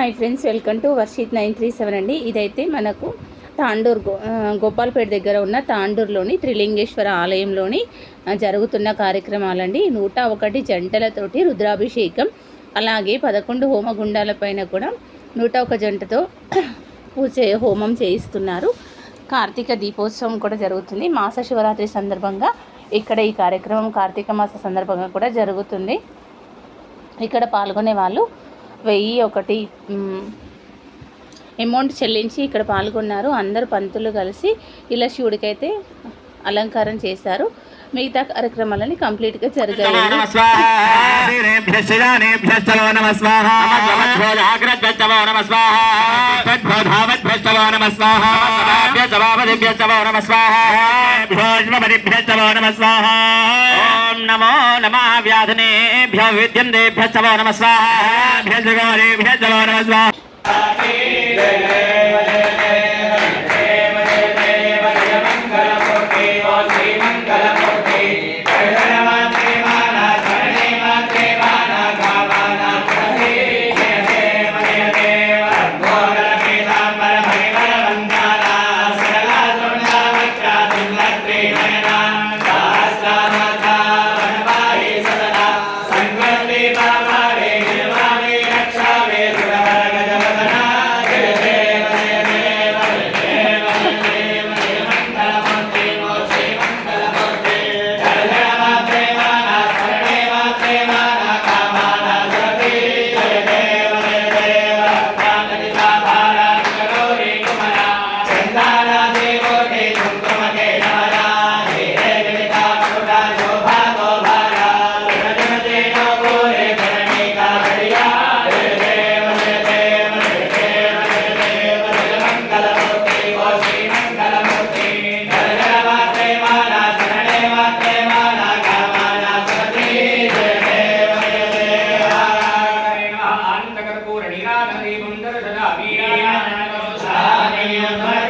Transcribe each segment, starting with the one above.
Hi friends welcome to Varshith nine three seven అండి. ఇదైతే మనకు తాండూర్ గోపాల్పేట దగ్గర ఉన్న తాండూరులోని త్రిలింగేశ్వర ఆలయంలోని జరుగుతున్న కార్యక్రమాలండి. నూట ఒకటి జంటలతోటి రుద్రాభిషేకం అలాగే పదకొండు హోమగుండాల పైన కూడా నూట ఒక జంటతో పూజ హోమం చేయిస్తున్నారు. కార్తీక దీపోత్సవం కూడా జరుగుతుంది. మాస శివరాత్రి సందర్భంగా ఇక్కడ ఈ కార్యక్రమం కార్తీక మాస సందర్భంగా కూడా జరుగుతుంది. ఇక్కడ పాల్గొనే వాళ్ళు వెయ్యి ఒకటి అమౌంట్ చెల్లించి ఇక్కడ పాల్గొన్నారు. అందరు పంతులు కలిసి ఇలా శివుడికైతే అలంకారం చేశారు. మిగతా కార్యక్రమాలని కంప్లీట్గా జరిగాయి. నమ నమ వ్యాధనేభ్య విద్యందేభ్యశ్చవో నమ స్వాహ. నమ స్వాహ. Thank.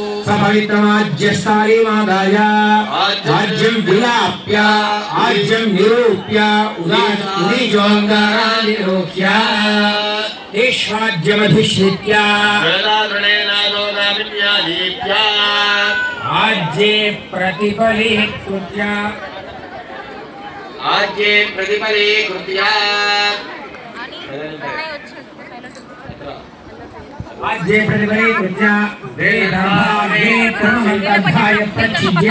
सपवितमाज्यसारिमादाय राज्यं विलाप्य राज्यं आज्ये उदीजोऽङ्गारानिरोह्य देशराज्यमधिश्रित्य राज्ये प्रतिफलीकृत्य। राज्ये ప్రణమంతద్ధాయ ప్రచిజ్య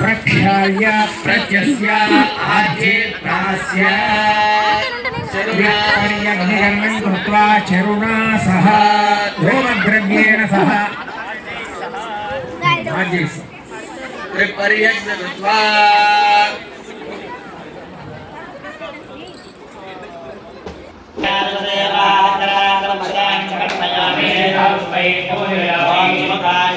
ప్రక్షాళ్య ప్రత్యస్య ఆజ్యే ప్రాస్య శరీరపర్యగ్నికర్మణి కృత్వా చరుణా సహ హోమద్రవ్యేణ సహ ఆజ్యే త్రిపర్యజ్ఞ కృత్వా స్థాపిత ఫలాని వివేదనామి